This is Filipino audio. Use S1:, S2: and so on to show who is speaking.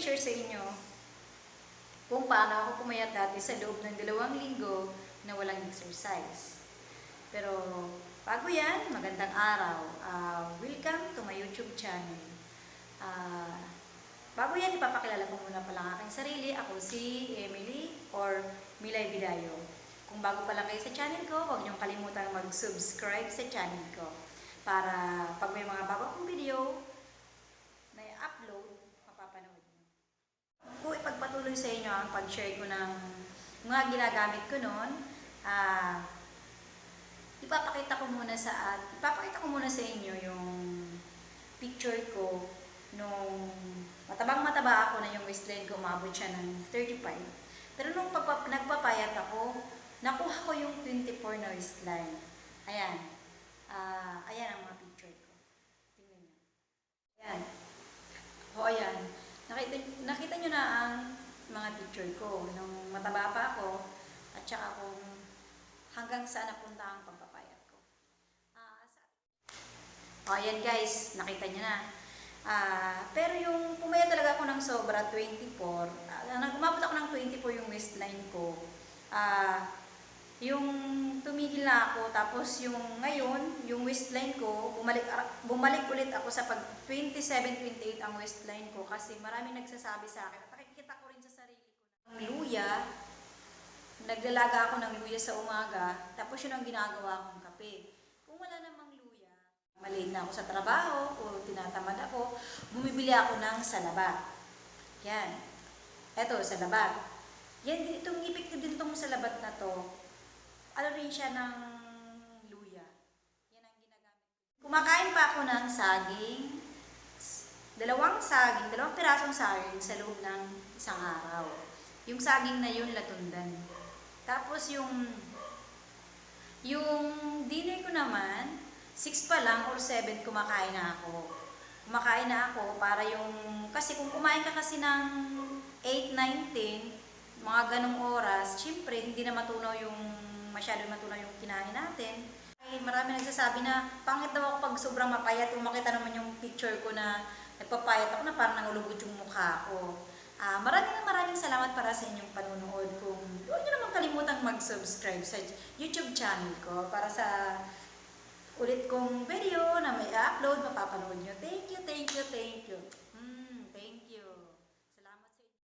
S1: i-share sa inyo kung paano ako pumayat dati sa loob ng dalawang linggo na walang exercise. Pero bago yan, magandang araw. Ah, welcome to my YouTube channel. Ah, bago yan, ipapakilala ko muna pala aking sarili. Ako si Emily or Milay Bidayo. Kung bago pa lang kayo sa channel ko, huwag niyong kalimutan mag-subscribe sa channel ko para pag mga bago akong video na i-upload, mapapanood niyo. Kung ipagpatuloy sa inyo ang pag-share ko ng mga ginagamit ko noon, ah, ipapakita ko muna sa at ipapakita ko muna sa inyo yung picture ko nung matabang mataba ako na yung waistline ko umabot siya ng 35. Pero nung pagpa, nagpapayat ako, nakuha ko yung 24 na waistline. Ayan. Ah, ayan ang mga picture ko. Tingnan niyo. Ayan. O ayan. Nakita, nakita niyo na ang mga picture ko nung mataba pa ako at saka kung hanggang saan napunta ang pagpapayat ko. Ah, sa o, ayan guys, nakita niyo na. Ah, pero yung pumaya talaga ako ng sobra, 24. Uh, umabot ako ng 24 yung waistline ko. Ah, yung tumigil na ako, tapos yung ngayon, yung waistline ko, bumalik, bumalik ulit ako sa pag 27-28 ang waistline ko kasi maraming nagsasabi sa akin nakikita Ang luya, naglalaga ako ng luya sa umaga, tapos yun ang ginagawa kong kape. Kung wala namang luya, malate na ako sa trabaho o tinatamad ako, bumibili ako ng salabat. Yan. Eto, salabat. Yan, itong ipik din tong salabat na to, ano rin siya ng luya. Yan ang ginagamit. Kumakain pa ako ng saging, dalawang saging, dalawang pirasong saging sa loob ng isang araw. Yung saging na yun, latundan. Tapos yung, yung dinner ko naman, 6 pa lang or 7 kumakain na ako. Kumakain na ako para yung, kasi kung kumain ka kasi ng 8, 9, 10, mga ganong oras, syempre hindi na matunaw yung, masyado matunaw yung kinain natin. Ay, marami nagsasabi na, pangit daw ako pag sobrang mapayat. Kung makita naman yung picture ko na nagpapayat ako na parang nangulugod yung mukha ko. Ah, maraming maraming salamat para sa inyong panunood. Kung huwag niyo naman kalimutang mag-subscribe sa YouTube channel ko para sa ulit kong video na may upload, mapapanood nyo. Thank you, thank you, thank you. Mm, thank you. Salamat sa inyo.